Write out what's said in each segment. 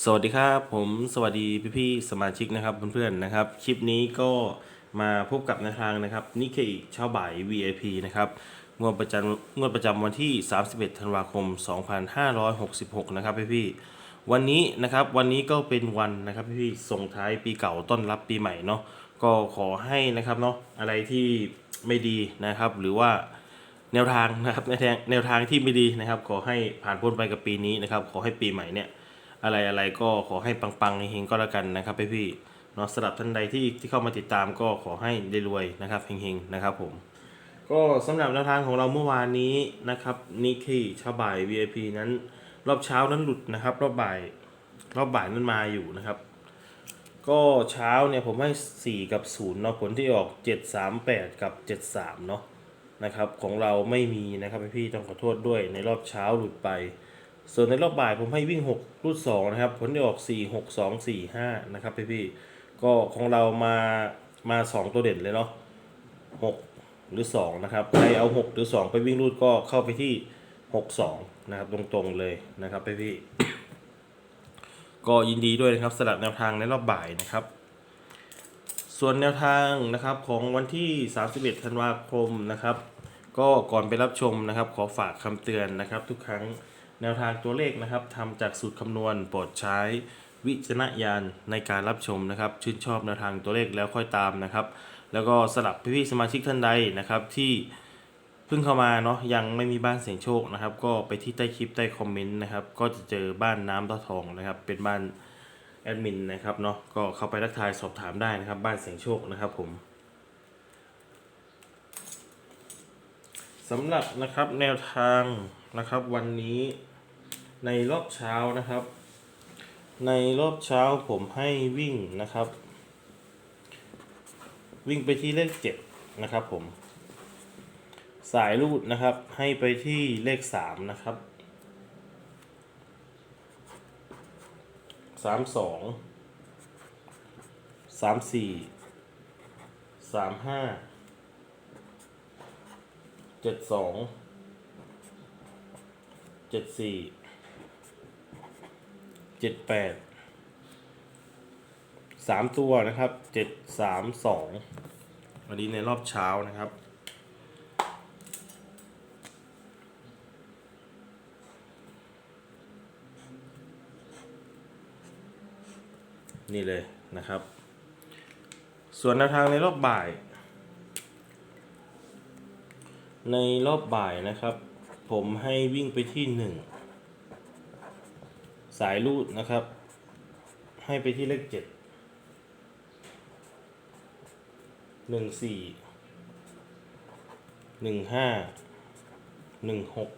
สวัสดีครับผมสวัสดีพี่ๆสมาชิกนะครับเพื่อนๆนะครับ คลิปนี้ก็มาพบกับนวทางนะครับนิเคอิเช่าบ่าย VIP นะครับงวดประจำงวดประจำวันที่ 31 ธันวาคม 2566 นะครับพี่ๆวันนี้นะครับวันนี้ก็เป็นวันนะครับพี่ๆส่งท้ายปีเก่าต้อนรับปีใหม่เนาะก็ขอให้นะครับเนาะอะไรที่ไม่ดีนะครับ หรือว่าแนวทางนะครับแนวทางแนวทางที่ไม่ดีนะครับ ขอให้ผ่านพ้นไปกับปีนี้นะครับ ขอให้ปีใหม่เนี่ย อะไรอะไรก็ขอให้ปังๆเฮงๆก็แล้วกันนะครับพี่พี่ๆเนาะสำหรับท่านใดที่ที่เข้ามาติดตามก็ขอให้ได้รวยนะครับเฮงๆนะครับผมก็สำหรับแนวทางของเราเมื่อวานนี้นะครับนิกกี้ชาบ่าย VIP นั้น รอบเช้านั้นหลุดนะครับ รอบบ่ายรอบบ่ายนั้นมาอยู่นะครับ ก็เช้าเนี่ยผมให้ 4 กับ 0เนาะผลที่ออก 7 3 8 กับ 73เนาะนะครับของเราไม่มีนะครับพี่ๆต้องขอโทษด้วยในรอบเช้าหลุดไป ส่วนในรอบบ่ายผมให้วิ่ง 6 รูด2นะครับ ผลที่ออก 4 6 2 4 5 นะครับพี่ๆก็ของเรามามา 2 ตัวเด่นเลยเนาะ6หรือ 2 นะครับ ใครเอา 6 หรือ 2 ไปวิ่งรูดก็เข้าไปที่ 6 2 นะครับ ตรงๆเลยนะครับพี่ๆก็ยินดีด้วยนะครับสำหรับแนวทางในรอบบ่ายนะครับ ส่วนแนวทางนะครับของวันที่ 31 ธันวาคมนะครับ ก็ก่อนไปรับชมนะครับ ขอฝากคำเตือนนะครับทุกครั้ง แนวทางตัวเลขนะครับทำจากสูตรคำนวณโปรดใช้วิจารณญาณในการรับชมนะครับ ชื่นชอบแนวทางตัวเลขแล้วค่อยตามนะครับ แล้วก็สลับพี่ๆสมาชิกท่านใดนะครับที่เพิ่งเข้ามาเนาะยังไม่มีบ้านเสียงโชคนะครับ ก็ไปที่ใต้คลิปใต้คอมเมนต์นะครับก็จะเจอบ้านน้ำตาทองนะครับ เป็นบ้านแอดมินนะครับเนาะก็เข้าไปทักทายสอบถามได้นะครับ บ้านเสียงโชคนะครับผมสำหรับนะครับแนวทางนะครับวันนี้ ในรอบเช้านะครับ ในรอบเช้าผมให้วิ่งนะครับ วิ่งไปที่เลขเจ็ดนะครับผม สายรูดนะครับให้ไปที่เลขสามนะครับสามสองสามสี่สามห้าเจ็ดสองเจ็ดสี่ เจ็ดแปดสามตัวนะครับเจ็ดสามสองวันนี้ในรอบเช้านะครับนี่เลยนะครับ ส่วนแนวทางในรอบบ่าย ในรอบบ่ายนะครับ ผมให้วิ่งไปที่หนึ่ง สายรูดนะครับ ให้ไปที่เลขเจ็ดหนึ่งสี่หนึ่งห้าหนึ่งหก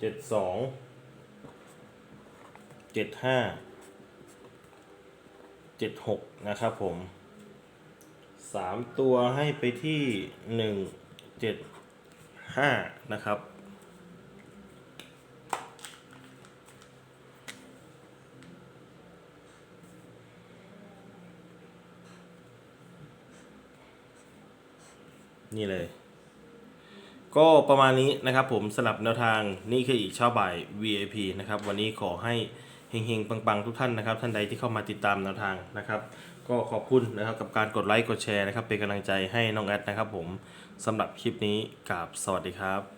เจ็ดสองเจ็ดห้าเจ็ดหกนะครับผมสามตัวให้ไปที่หนึ่งเจ็ดห้านะครับ นี่เลย ก็ประมาณนี้นะครับผมสลับแนวทางนี่คืออีกเช่าบ่าย VIP นะครับ วันนี้ขอให้เฮงๆ ปังๆ ทุกท่านนะครับ ท่านใดที่เข้ามาติดตามแนวทางนะครับ ก็ขอบคุณนะครับกับการกดไลค์กดแชร์นะครับ เป็นกำลังใจให้น้องแอดนะครับผมสำหรับคลิปนี้กราบสวัสดีครับ